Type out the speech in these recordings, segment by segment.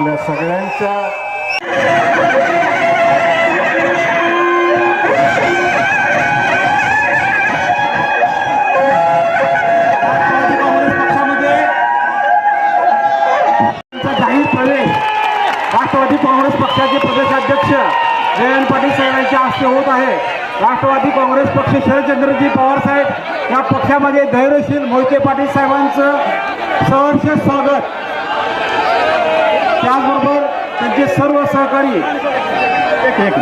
आपल्या सगळ्यांच्या राष्ट्रवादी काँग्रेस पक्षामध्ये राष्ट्रवादी काँग्रेस पक्षाचे प्रदेशाध्यक्ष जयंत पाटील साहेबांच्या हस्ते होत आहे. राष्ट्रवादी काँग्रेस पक्ष शरदचंद्रजी पवार साहेब या पक्षामध्ये धैर्यशील मोहिते पाटील साहेबांचं सहर्ष स्वागत. राज्य सर्व सहकारी. एक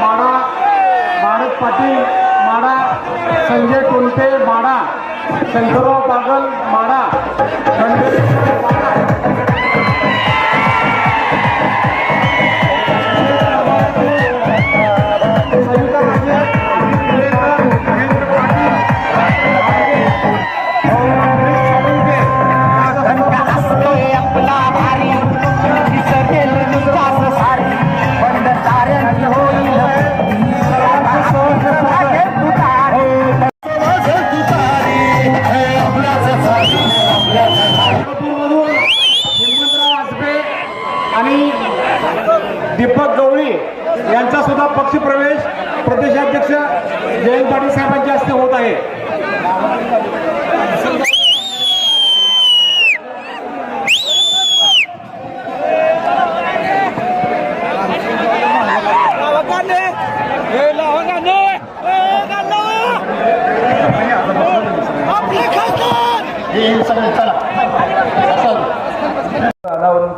माडा भारत पाटील माडा संजय कोणते माडा शंकरराव बागल माडा माडा आणि दीपक गवळी यांचा सुद्धा पक्षप्रवेश प्रदेशाध्यक्ष जयंत पाटील साहेबांच्या हस्ते होत आहे.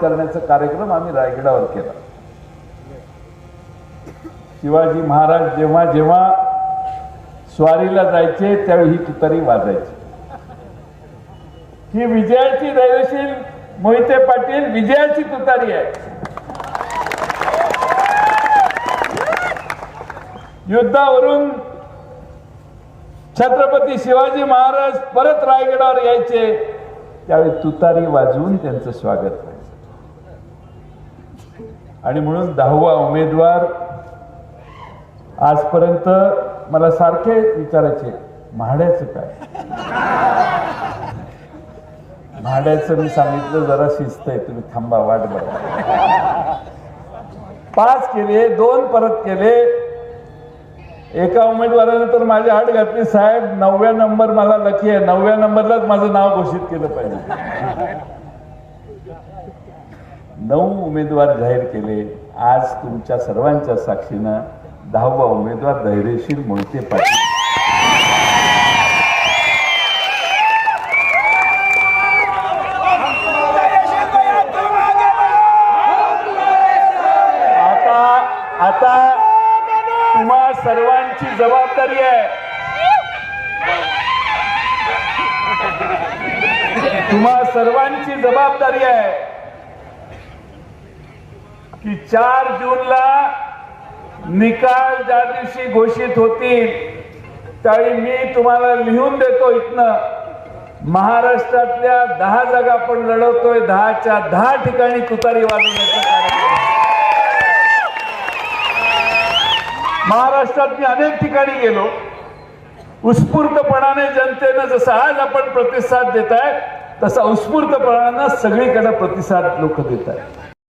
करण्याचा कार्यक्रम आम्ही रायगडावर केला. शिवाजी महाराज जेव्हा जेव्हा स्वारीला जायचे त्यावेळी ही तुतारी वाजायची. ही विजयाची दैवशील मोहिते पाटील विजयाची तुतारी आहे. युद्धावरून छत्रपती शिवाजी महाराज परत रायगडावर यायचे त्यावेळी तुतारी वाजवून त्यांचं स्वागत आहे. आणि म्हणून दहावा उमेदवार आजपर्यंत मला सारखे विचारायचे म्हाड्याचं काय? म्हाड्याचं मी सांगितलं जरा शिस्त आहे तुम्ही थांबा वाट बघा. पाच केले दोन परत केले. एका उमेदवाराने तर माझी हात घातली साहेब नवव्या नंबर मला लकी आहे नवव्या नंबरलाच माझं नाव घोषित केलं पाहिजे. नऊ उमेदवार जाहीर केले. आज तुमच्या सर्वांच्या साक्षीनं दहावा उमेदवार धैर्यशील मोहिते पाटील. आता आता तुम्हा सर्वांची जबाबदारी आहे. तुम्हा सर्वांची जबाबदारी आहे. की चार जूनला निकाल ज्या दिवशी घोषित होतील त्यावेळी मी तुम्हाला लिहून देतो इथनं. महाराष्ट्रातल्या दहा जागा आपण लढवतोय दहाच्या दहा ठिकाणी तुतारी वाजवण्याचा महाराष्ट्रात मी अनेक ठिकाणी गेलो. उत्स्फूर्तपणाने जनतेनं जसं आज आपण प्रतिसाद देत आहे तसा उत्स्फूर्तपणानं सगळीकडे प्रतिसाद लोक देत आहेत